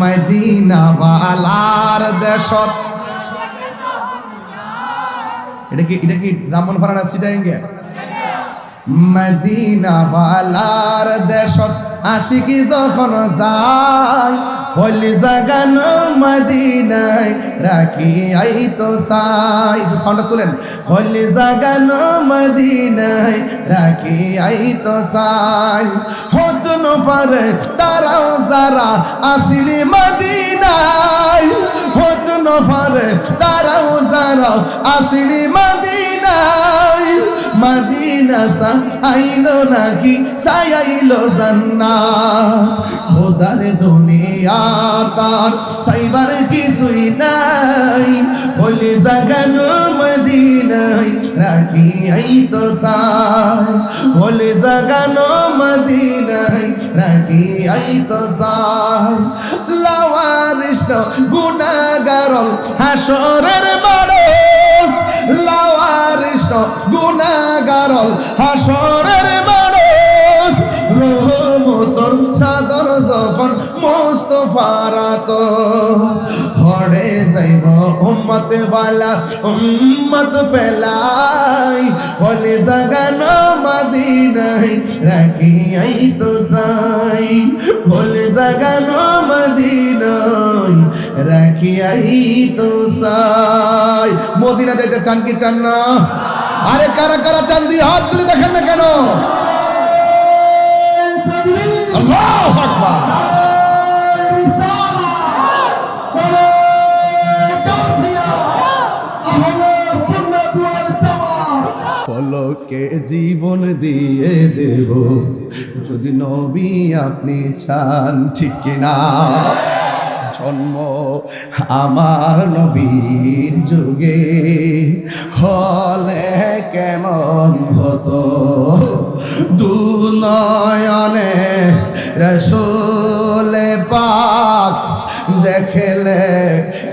Medina বালার দেশত। এটা কি এটা কি ব্রাহ্মণ ফারানা সিটাইঙ্গে মদিনা বালার দেশত। আশিকি যখন যায় হলি জাগান মদিনায় রাখি আই তো সাই সাউন্ডটা তুলেন। হলি জাগান মদিনায় রাখি আই তো সাই। হট পারে, তারাও যারা আসিলি মদিনায়। হট পারে, তারাও যারা আসিলি মদিনায়। মদিনা সা আইলো নাকি সাই আইলো জান্না খোদার দুনিয়া তার, সাইবার কিছুই নাই। বলি জাগানো মদিনাই রাখি আই তো সাই বলি জাগানো মদিনাই রাখি আই তো সাই লাওয়ারিষ্ট গুনাগারল হাসরের বাড়ো। লাওয়ারিষ্ট গুনাগারল হাসরের বাড়ো। রহমতর সাদর যখন মোস্তফারাত হরে যাইব। উম্মত বালা, উম্মত ফেলাই। বলে জাগানো মদিনাই রাখি আই তো সাই বলে জাগানো মদিনাই রাখি আই তো সাই মদিনা যাইতে চান কি চান না? আরে, কারা কারা চান দিয়ে হাত তুলে দেখেন না কেন? আল্লাহু আকবার। পলকে জীবন দিয়ে দেব। যদি নবী আপনি চান, ঠিক না জন্ম আমার নবীর যুগে হলে কেমন হতো? দু নয়নে রসোলে পাক দেখলে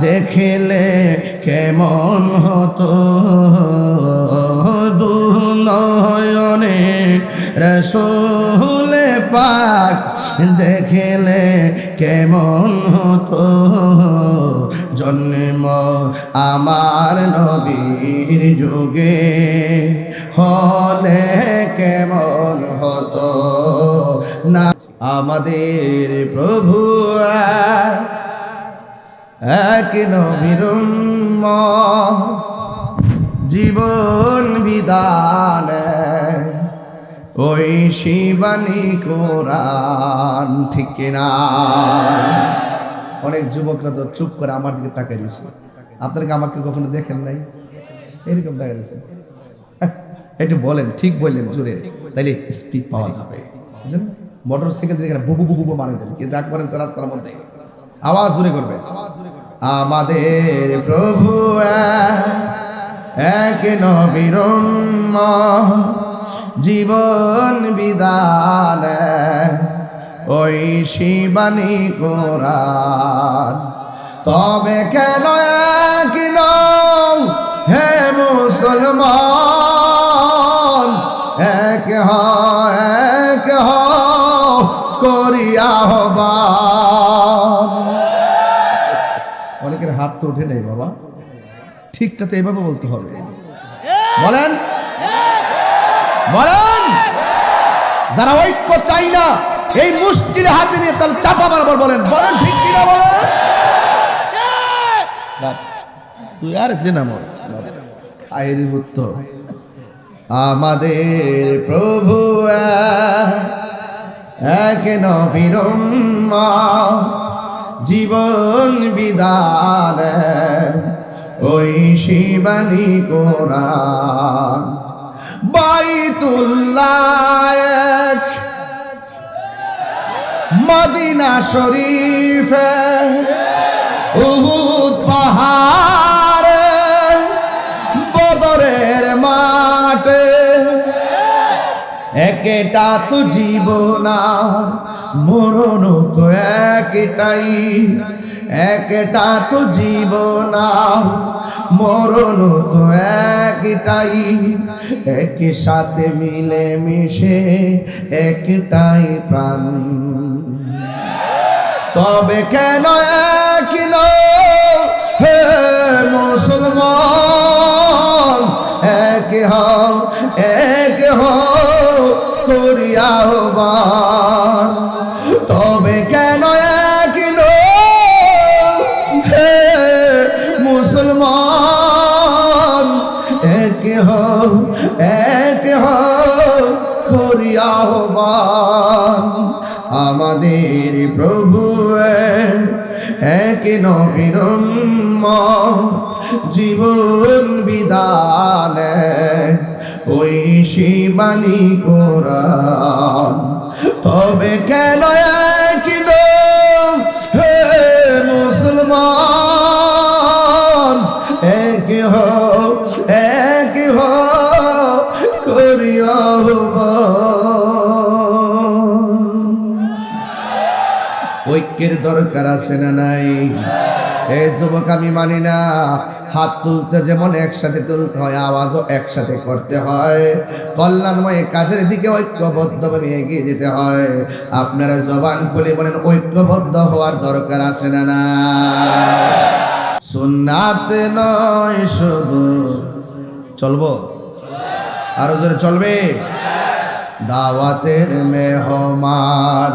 দেখলে কেমন হতো? দুনয়নে রসোলে পাক দেখলে কেমন হতো? জন্ম আমার নবীর যুগে হলে কেমন হতো? না, আমাদের প্রভু এক নবীর জীবন বিধান, ওই শিবানী কোরআন, ঠিক কিনা? অনেক যুবকরা তো চুপ করে আমার দিকে তাকিয়ে রয়েছে। আপনারা আমাকে কখনো দেখেন নাই? এরকম দেখা যাচ্ছে। একটু বলেন, ঠিক বললেন জোরে, তাইলে স্পিড পাওয়া যাবে। মোটর সাইকেল থেকে বহু বহু মানে দেন কিন্তু একবারেন তো রাস্তার মধ্যে। আওয়াজ জোরে করবে আমাদের প্রভু এক নবীর জীবন বিধান, ওই শিবানী কোরআন। তবে কেন এক হে মুসলমান, এক হ এক হ, করিয়া হবা হাত তো ওঠে নেই বাবা। ঠিকটা তো এভাবে বলতে হবে। বলেন? বলেন? যারা ঐক্য চাই না, এই মুষ্টির হাতে নিয়ে তাহলে চাপা মারবার বলেন। বলেন ঠিক কিনা বলেন? তুই আর জেনামর আয়ের উত্তর আমাদের প্রভু এক নবীর জীবন বিদান ওই শিবানী কোরআন। বাইতুল্লাহ মদিনা শরীফে উহুদ পাহাড়ে বদরের মাঠে একটা তো জীবন মরণ তো একটাই, একটা তো জীবন মরণ তো একটাই। একই সাথে মিলে মিশে একটাই প্রাণ। তবে কেন এক হে মুসলমান? এক হও এক হও, করিয়া হবান মুসলমান, এক হও এক হও করিয়া হবান আমাদের প্রভু এক নবীরম্ম জীবন বিদান ওই শিবানী কোরআন, তবে কেন ঐক্যের দরকার আছে না নাই? এ যুবক, আমি মানি না। হাত তুলতে যেমন একসাথে তুলতে হয়, আওয়াজও একসাথে করতে হয়। কল্যাণময় কাজের দিকে ঐক্যবদ্ধভাবে এগিয়ে যেতে হয়। আপনারা জবান খুলে বলেন, ঐক্যবদ্ধ হওয়ার দরকার আছে না না সুন্নাত নয় শুধু। চলবো? আরও জোরে চলবে? দাওয়াতের মেহমান।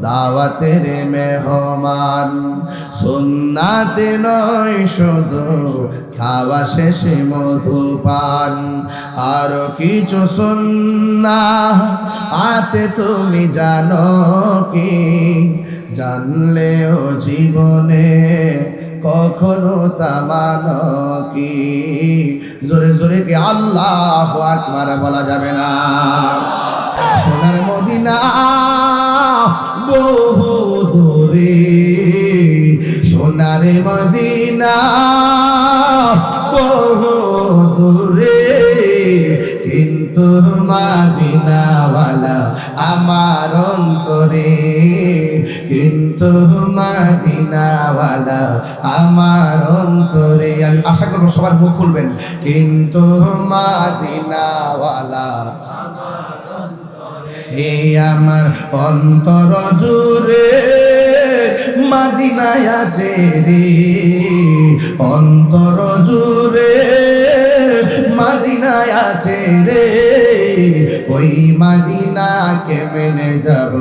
দাওয়াতের মেহমান। সুন্নাতে নয়, শুধু খাওয়া শেষে মধুপান। আর কিছু সুন্না আছে, তুমি জানো কি? জানলেও জীবনে কখনো তা তামান কি? জোরে জোরে কি আল্লাহ আকবার বলা যাবে না। সোনার মদিনা বহু দূরে সোনার মদিনা বহু দূরে, কিন্তু মাদিনাওয়ালা আমার অন্তরে, কিন্তু মাদিনাওয়ালা আমার অন্তরে। আমি আশা করব সবার মুখ খুলবেন, কিন্তু মাদিনাওয়ালা হে আমার অন্তর জুড়ে মাদিনায় আছে রে। অন্তর জুড়ে মাদিনায় আছে রে। ওই মাদিনাকে মেনে যাব?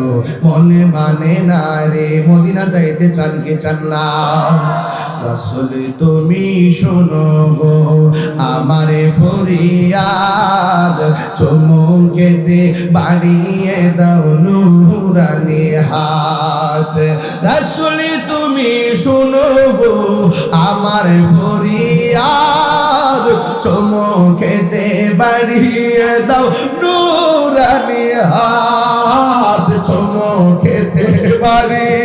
মনে মানে না রে। মদিনা যাইতে চান কে চান না রসুল, তুমি শোনো গো, আমারে ফরিয়াদ চমুকেতে বাড়িয়ে দাও নুরানি হাত। রসুল, তুমি শোনো গো, আমার ফরিয়াদ চমুকেতে বাড়িয়ে দাও নুরানি হাত। চমুকেতে বাড়িয়ে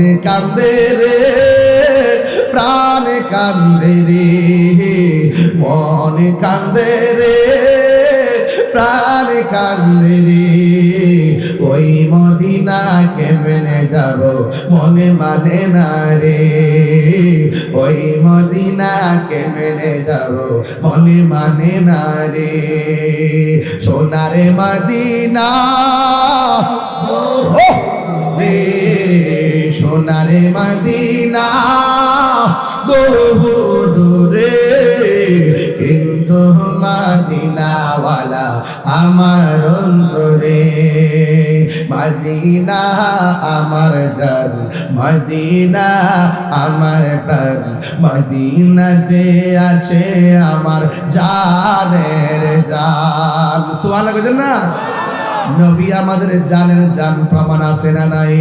মনে কান্দে রে, প্রাণ কান্দে রে, মনে কান্দে রে, প্রাণ কান্দে রে। ওই মদিনাকে মেনে যাব, মনে মানে না রে। ওই মদিনাকে মেনে যাব, মনে মানে না রে। সোনারে মদিনা রে। সোনারে মদিনা, বহু দূরে। কিন্তু মদিনাওয়ালা আমার অন্তরে। মদিনা আমার জান মদিনা আমার প্রাণ। মদিনাতে আছে আমার জানের জান। সুবহানাল্লাহ কইছেন না? নবী আমাদের জানের জান প্রমাণ আছে না নাই?